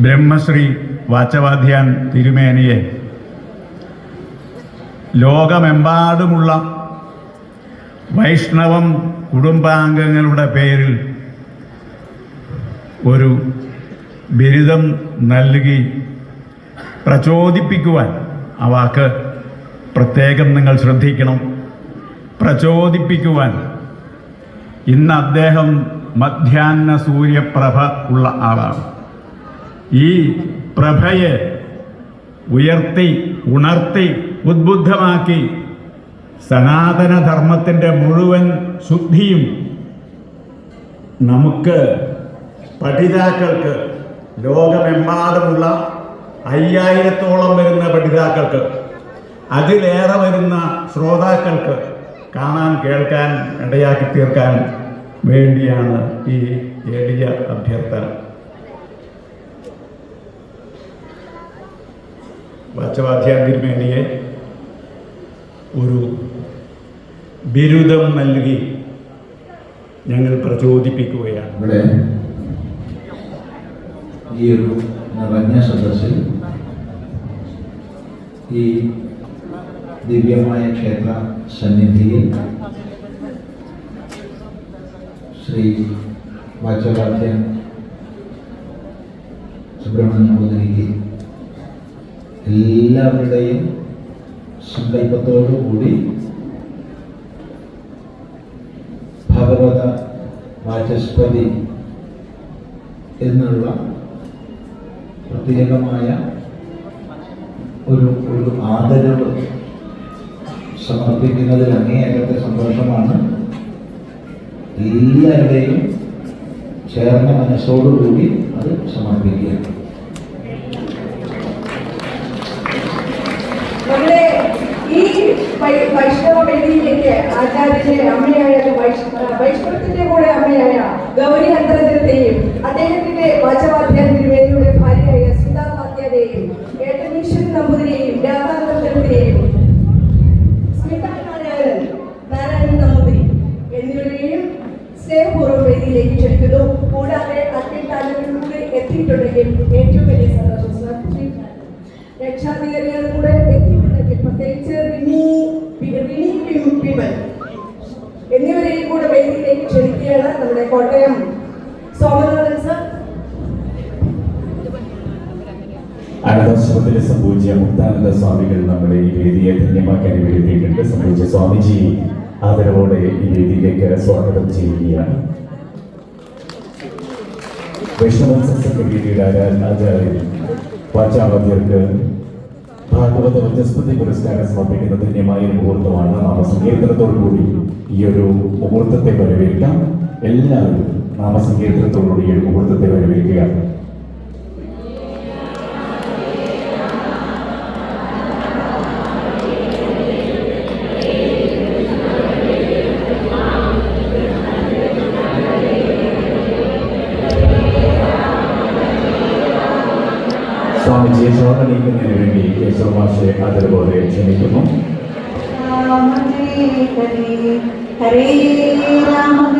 ബ്രഹ്മശ്രീ വാച്ചവാധ്യാൻ തിരുമേനിയെ. ലോകമെമ്പാടുമുള്ള വൈഷ്ണവം കുടുംബാംഗങ്ങളുടെ പേരിൽ ഒരു ബിരുദം നൽകി പ്രചോദിപ്പിക്കുവാൻ ആ വാക്ക് പ്രത്യേകം നിങ്ങൾ ശ്രദ്ധിക്കണം. പ്രചോദിപ്പിക്കുവാൻ. ഇന്ന് അദ്ദേഹം മധ്യാഹ്ന സൂര്യപ്രഭ ഉള്ള ആളാണ്. ഈ പ്രഭയെ ഉയർത്തി ഉണർത്തി ഉദ്ബുദ്ധമാക്കി സനാതനധർമ്മത്തിന്റെ മുഴുവൻ ശുദ്ധിയും നമുക്ക് പഠിതാക്കൾക്ക് ലോകമെമ്പാടുമുള്ള അയ്യായിരത്തോളം വരുന്ന പഠിതാക്കൾക്ക് അതിലേറെ വരുന്ന ശ്രോതാക്കൾക്ക് കാണാൻ കേൾക്കാൻ ഇടയാക്കി തീർക്കാൻ വേണ്ടിയാണ് ഈ എളിയ അഭ്യർത്ഥന. വാച്ചവാധ്യാതിരുമേനിയെ ഒരു ബിരുദം നൽകി ഞങ്ങൾ പ്രചോദിപ്പിക്കുകയാണ്. ഇവിടെ ഈ ഒരു നിറഞ്ഞ സദസ്സിൽ ഈ ദിവ്യമായ ക്ഷേത്ര സന്നിധിയിൽ ശ്രീ വാച്ചവാദ്യൻ സുബ്രഹ്മണ്യ നമ്പൂതിരിക്ക് എല്ലാവരുടെയും സങ്കല്പത്തോടുകൂടി ഭഗവത വാചസ്പതി എന്നുള്ള പ്രത്യേകമായ ഒരു ഒരു ആദരവ് സമർപ്പിക്കുന്നതിൽ അങ്ങേയറ്റത്തെ സന്തോഷമാണ്. എല്ലാവരുടെയും ചേർന്ന മനസ്സോടുകൂടി അത് സമർപ്പിക്കുക. ഈ വൈഷ്ണവ വേദിയിലേക്ക് ആചാര്യന്റെ അമ്മയായ വൈഷ്ണവത്തിന്റെ കൂടെ അമ്മയായ ഗൗരി അന്തരജനത്തെയും അദ്ദേഹത്തിന്റെ വാചവാധ്യാതിരുവേദിയുടെ ഭാര്യയായ സുധാവാദ്യതയെയും ഏട്ടനീശ്വരൻ നമ്പൂതിരിയെയും രാധാനന്ദത്തിനെയും സ്മിത നാരായണൻ നാരായണൻ നമ്പൂതിരി എന്നിവരെയും സ്നേഹപൂർവം വേദിയിലേക്ക് ക്ഷണിക്കുന്നു കൂടാതെ അഡ്മിൻ താലൂരിലൂടെ എത്തിയിട്ടുണ്ടെങ്കിൽ ഏറ്റവും വലിയ സന്തോഷം. രക്ഷാധികാരികളും കൂടെ എത്തിയിട്ടുണ്ടെങ്കിൽ പ്രത്യേകിച്ച് എന്നിവരെയും കൂടെ വേദിയിലേക്ക് ക്ഷണിക്കുകയാണ് നമ്മുടെ കോട്ടയം സോമനാഥൻ സർ. അനന്തശ്രമത്തിലെ സംഭവിച്ച മുക്താനന്ദ സ്വാമികൾ നമ്മുടെ ഈ വേദിയെ ധന്യമാക്കാൻ വേണ്ടിയിട്ടുണ്ട് സംഭവിച്ച സ്വാമിജി ആദരവോടെ ഈ വേദിയിലേക്ക് സ്വാഗതം ചെയ്യുകയാണ്. വൈഷ്ണവ സത്സംഗവേദിയുടെ ആചാര്യൻ വാചാവധ്യർക്ക് ഭാഗവത വചസ്പതി പുരസ്കാരം സമർപ്പിക്കുന്ന ധന്യമായ ഒരു മുഹൂർത്തമാണ് നാമസങ്കീർത്തനത്തോടുകൂടി ഈ ഒരു മുഹൂർത്തത്തെ വരവേൽക്കാം. എല്ലാവരും നാമസങ്കീർത്തനത്തോടുകൂടി ഈ ഒരു മുഹൂർത്തത്തെ വരവേൽക്കുക. ശിശോണനീക്കുന്നതിന് വേണ്ടി യേശോമാശെ അതിർപോലെ ക്ഷണിക്കുന്നു ഹരേ രാമ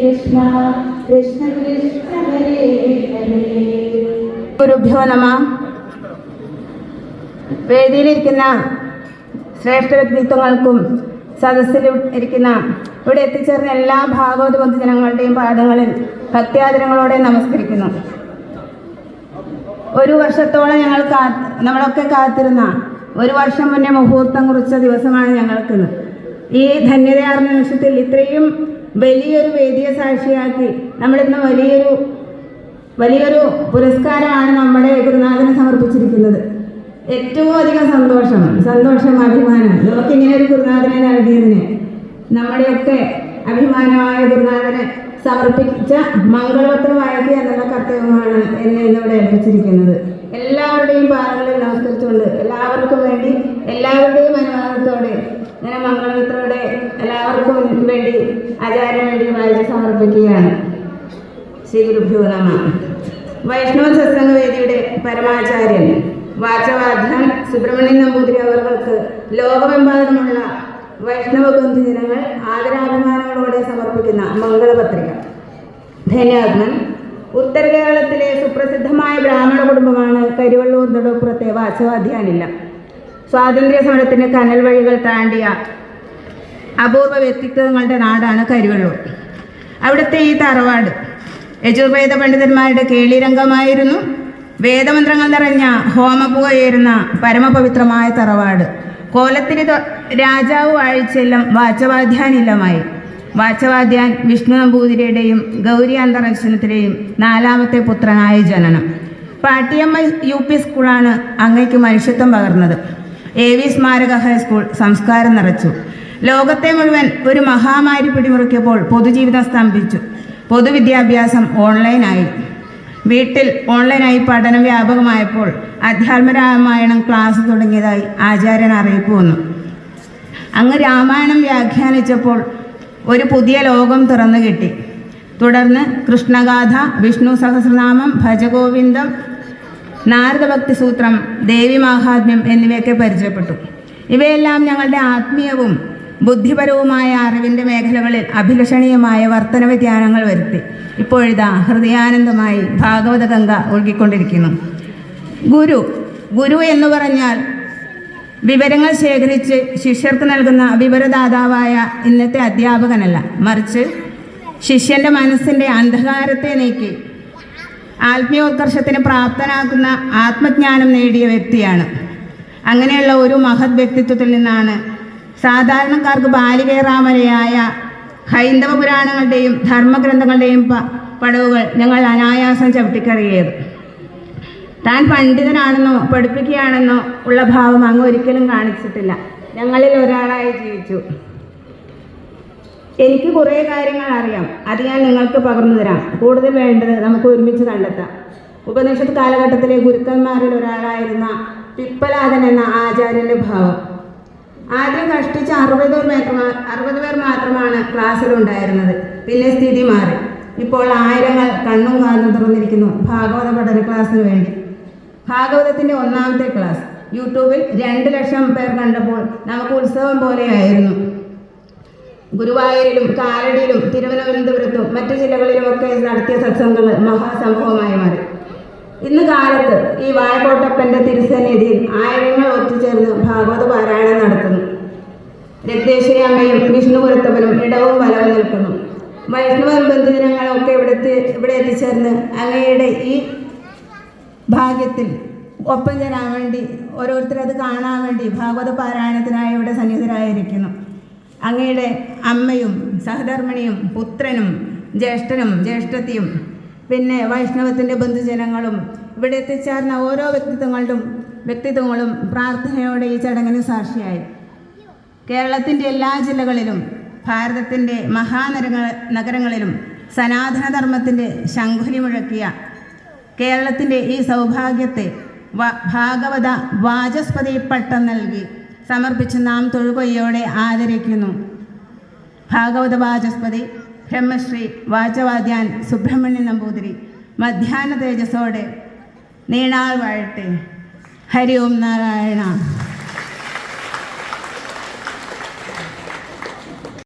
കൃഷ്ണ കൃഷ്ണ ഗുരുഭ്യോ നമ. വേദിയിലിരിക്കുന്ന ശ്രേഷ്ഠ വ്യക്തിത്വങ്ങൾക്കും സദസ്സിൽ ഇരിക്കുന്ന ഇവിടെ എത്തിച്ചേർന്ന എല്ലാ ഭാഗവത ജനങ്ങളുടെയും പാദങ്ങളിൽ ഭക്തിയാദരങ്ങളോടെ നമസ്കരിക്കുന്നു. ഒരു വർഷത്തോളം ഞങ്ങൾ കാ നമ്മളൊക്കെ കാത്തിരുന്ന ഒരു വർഷം മുന്നേ മുഹൂർത്തം കുറിച്ച ദിവസമാണ് ഞങ്ങൾക്കിന്ന്. ഈ ധന്യതയാർന്ന നിമിഷത്തിൽ ഇത്രയും വലിയൊരു വേദിയെ സാക്ഷിയാക്കി നമ്മളിന്ന് വലിയൊരു വലിയൊരു പുരസ്കാരമാണ് നമ്മുടെ ഗുരുനാഥന് സമർപ്പിച്ചിരിക്കുന്നത്. ഏറ്റവും അധികം സന്തോഷം സന്തോഷം അഭിമാനം നമുക്ക് ഇങ്ങനെ ഒരു ഗുരുനാഥനെ നൽകിയതിന് നമ്മുടെയൊക്കെ അഭിമാനമായ ഗുരുനാഥനെ സമർപ്പിച്ച മംഗളപത്രം വായിക്കുക എന്നുള്ള കർത്തവ്യമാണ് എന്നെ ഇന്നിവിടെ ഏൽപ്പിച്ചിരിക്കുന്നത്. എല്ലാവരുടെയും പാദങ്ങളിൽ നമസ്കരിച്ചുകൊണ്ട് എല്ലാവർക്കും വേണ്ടി എല്ലാവരുടെയും അനുവാദത്തോടെ ഞാൻ മംഗളമിത്രയുടെ എല്ലാവർക്കും വേണ്ടി ആചാര്യം വേണ്ടി വായിച്ച് സമർപ്പിക്കുകയാണ്. ശ്രീ ഗുരുഭ്യോ നമ. വൈഷ്ണവ സത്സംഗ വേദിയുടെ പരമാചാര്യൻ വാചവാധ്യൻ സുബ്രഹ്മണ്യൻ നമ്പൂതിരി അവർക്ക് ലോകമെമ്പാടുമുള്ള വൈഷ്ണവ ബന്ധുജനങ്ങൾ ആദരാഭിമാനങ്ങളോടെ സമർപ്പിക്കുന്ന മംഗളപത്രിക. ധന്യാത്മൻ ഉത്തര കേരളത്തിലെ സുപ്രസിദ്ധമായ ബ്രാഹ്മണ കുടുംബമാണ് കരിവള്ളൂർ തൊടുപ്പുറത്തെ വാചവാധ്യാനില്ല സ്വാതന്ത്ര്യ സമരത്തിന്റെ കനൽ വഴികൾ താണ്ടിയ അപൂർവ വ്യക്തിത്വങ്ങളുടെ നാടാണ് കരുവള്ളൂർ. അവിടുത്തെ ഈ തറവാട് യജുർവേദ പണ്ഡിതന്മാരുടെ കേളിരംഗമായിരുന്നു. വേദമന്ത്രങ്ങൾ നിറഞ്ഞ ഹോമപുകയേറുന്ന പരമപവിത്രമായ തറവാട്. കോലത്തിരി തൊ- രാജാവ് വാഴിച്ചെല്ലാം വാച്ചവാദ്യാനില്ലമായി വാച്ചവാദ്യാൻ വിഷ്ണു നമ്പൂതിരിയുടെയും ഗൗരി അന്തർദർശനത്തിലെയും നാലാമത്തെ പുത്രനായ ജനനം. പാട്ടിയമ്മ യു പി സ്കൂളാണ് അങ്ങയ്ക്ക് മനുഷ്യത്വം പകർന്നത്. എ വി സ്മാരക ഹൈസ്കൂൾ സംസ്കാരം നിറച്ചു. ലോകത്തെ മുഴുവൻ ഒരു മഹാമാരി പിടിമുറുക്കിയപ്പോൾ പൊതുജീവിതം സ്തംഭിച്ചു. പൊതുവിദ്യാഭ്യാസം ഓൺലൈനായി വീട്ടിൽ ഓൺലൈനായി പഠനം വ്യാപകമായപ്പോൾ അധ്യാത്മ രാമായണം ക്ലാസ് തുടങ്ങിയതായി ആചാര്യൻ അറിയിപ്പ് വന്നു. അങ്ങ് രാമായണം വ്യാഖ്യാനിച്ചപ്പോൾ ഒരു പുതിയ ലോകം തുറന്നു കിട്ടി തുടർന്ന് കൃഷ്ണഗാഥ വിഷ്ണു സഹസ്രനാമം ഭജഗോവിന്ദം നാരദഭക്തി സൂത്രം ദേവി മാഹാത്മ്യം എന്നിവയൊക്കെ പരിചയപ്പെട്ടു. ഇവയെല്ലാം ഞങ്ങളുടെ ആത്മീയവും ബുദ്ധിപരവുമായ അറിവിന്റെ മേഖലകളിൽ അഭിലഷണീയമായ വർത്തന വ്യതിയാനങ്ങൾ വരുത്തി. ഇപ്പോഴിതാ ഹൃദയാനന്ദമായി ഭാഗവത ഗംഗ ഒഴുകിക്കൊണ്ടിരിക്കുന്നു. ഗുരു ഗുരു എന്ന് പറഞ്ഞാൽ വിവരങ്ങൾ ശേഖരിച്ച് ശിഷ്യർക്ക് നൽകുന്ന വിവരദാതാവായ ഇന്നത്തെ അധ്യാപകനല്ല മറിച്ച് ശിഷ്യന്റെ മനസ്സിന്റെ അന്ധകാരത്തെ നീക്കി ആത്മീയോത്കർഷത്തിന് പ്രാപ്തനാക്കുന്ന ആത്മജ്ഞാനം നേടിയ വ്യക്തിയാണ്. അങ്ങനെയുള്ള ഒരു മഹത് വ്യക്തിത്വത്തിൽ നിന്നാണ് സാധാരണക്കാർക്ക് ബാലികേറാമലയായ ഹൈന്ദവ പുരാണങ്ങളുടെയും ധർമ്മഗ്രന്ഥങ്ങളുടെയും പടവുകൾ ഞങ്ങൾ അനായാസം ചവിട്ടിക്കറിയത് താൻ പണ്ഡിതനാണെന്നോ പഠിപ്പിക്കുകയാണെന്നോ ഉള്ള ഭാവം അങ്ങ് ഒരിക്കലും കാണിച്ചിട്ടില്ല. ഞങ്ങളിൽ ഒരാളായി ജീവിച്ചു. എനിക്ക് കുറേ കാര്യങ്ങൾ അറിയാം. അത് ഞാൻ നിങ്ങൾക്ക് പകർന്നു തരാം. കൂടുതൽ വേണ്ടത് നമുക്ക് ഒരുമിച്ച് കണ്ടെത്താം. ഉപനിഷത്ത് കാലഘട്ടത്തിലെ ഗുരുക്കന്മാരിൽ ഒരാളായിരുന്ന പിപ്പലാദൻ എന്ന ആചാര്യന്റെ ഭാവം. ആദ്യം കഷ്ടിച്ച് അറുപത് പേർ അറുപത് പേർ മാത്രമാണ് ക്ലാസ്സിലുണ്ടായിരുന്നത് പിന്നെ സ്ഥിതി മാറി. ഇപ്പോൾ ആയിരങ്ങൾ കണ്ണും കാതും തുറന്നിരിക്കുന്നു. ഭാഗവത പഠന ക്ലാസ്സിന് വേണ്ടി. ഭാഗവതത്തിന്റെ ഒന്നാമത്തെ ക്ലാസ്. യൂട്യൂബിൽ രണ്ട് ലക്ഷം പേർ കണ്ടപ്പോൾ നമുക്ക് ഉത്സവം പോലെയായിരുന്നു. ഗുരുവായൂരിലും കാലടിയിലും തിരുവനന്തപുരത്തും മറ്റു ജില്ലകളിലുമൊക്കെ നടത്തിയ സത്സംഗങ്ങൾ മഹാസംഭവമായി മാറി ഇന്ന് കാലത്ത് ഈ വായക്കോട്ടപ്പന്റെ തിരുസന്നിധിയിൽ ആയിരങ്ങൾ ഒത്തുചേർന്ന് ഭാഗവത പാരായണം നടത്തുന്നു. രക്തേശ്വരി അമ്മയും വിഷ്ണുപുരത്തപ്പനും ഇടവും വലവും നിൽക്കുന്നു. വൈഷ്ണവ ബന്ധുജനങ്ങളൊക്കെ ഇവിടുത്തെ ഇവിടെ എത്തിച്ചേർന്ന് അങ്ങയുടെ ഈ ഭാഗ്യത്തിൽ ഒപ്പം ചേരാൻ വേണ്ടി ഓരോരുത്തരത് കാണാൻ വേണ്ടി ഭാഗവത പാരായണത്തിനായി ഇവിടെ സന്നിഹിതരായിരിക്കുന്നു. അങ്ങയുടെ അമ്മയും സഹധർമ്മിണിയും പുത്രനും ജ്യേഷ്ഠനും ജ്യേഷ്ഠത്തിയും പിന്നെ വൈഷ്ണവത്തിന്റെ ബന്ധുജനങ്ങളും ഇവിടെ എത്തിച്ചേർന്ന ഓരോ വ്യക്തിത്വങ്ങളും വ്യക്തിത്വങ്ങളും പ്രാർത്ഥനയോടെ ഈ ചടങ്ങിന് സാക്ഷിയായി. കേരളത്തിന്റെ എല്ലാ ജില്ലകളിലും ഭാരതത്തിന്റെ മഹാനരങ്ങ നഗരങ്ങളിലും സനാതനധർമ്മത്തിന്റെ ശംഖുലി മുഴക്കിയ കേരളത്തിന്റെ ഈ സൗഭാഗ്യത്തെ ഭാഗവത വാചസ്പതി പട്ടം നൽകി. സമർപ്പിച്ച് നാം തൊഴുകൊയ്യോടെ ആദരിക്കുന്നു. ഭാഗവത വാചസ്പതി ബ്രഹ്മശ്രീ വാചവാദ്യാൻ സുബ്രഹ്മണ്യ നമ്പൂതിരി മധ്യാഹ്ന തേജസ്സോടെ നീണാൾ വാഴട്ടെ. ഹരി ഓം നാരായണ.